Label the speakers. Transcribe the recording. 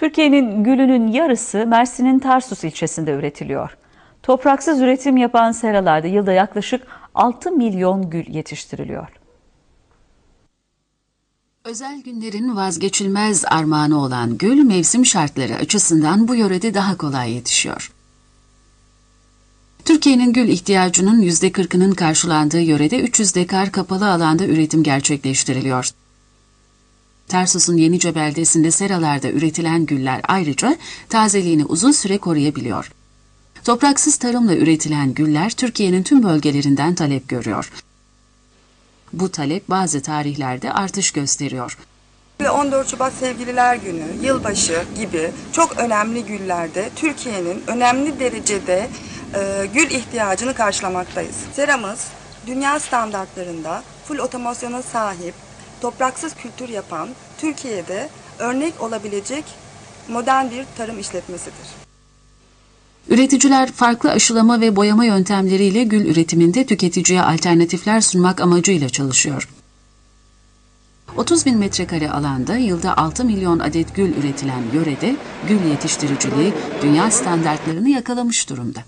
Speaker 1: Türkiye'nin gülünün yarısı Mersin'in Tarsus ilçesinde üretiliyor. Topraksız üretim yapan seralarda yılda yaklaşık 6 milyon gül yetiştiriliyor.
Speaker 2: Özel günlerin vazgeçilmez armağanı olan gül mevsim şartları açısından bu yörede daha kolay yetişiyor. Türkiye'nin gül ihtiyacının %40'ının karşılandığı yörede 300 dekar kapalı alanda üretim gerçekleştiriliyor. Tarsus'un Yenice beldesinde seralarda üretilen güller ayrıca tazeliğini uzun süre koruyabiliyor. Topraksız tarımla üretilen güller Türkiye'nin tüm bölgelerinden talep görüyor. Bu talep bazı tarihlerde artış gösteriyor.
Speaker 3: 14 Şubat Sevgililer Günü, yılbaşı gibi çok önemli günlerde Türkiye'nin önemli derecede e, gül ihtiyacını karşılamaktayız. Seramız dünya standartlarında full otomasyona sahip, topraksız kültür yapan Türkiye'de örnek olabilecek modern bir tarım işletmesidir.
Speaker 2: Üreticiler farklı aşılama ve boyama yöntemleriyle gül üretiminde tüketiciye alternatifler sunmak amacıyla çalışıyor. 30 bin metrekare alanda yılda 6 milyon adet gül üretilen yörede gül yetiştiriciliği dünya standartlarını yakalamış durumda.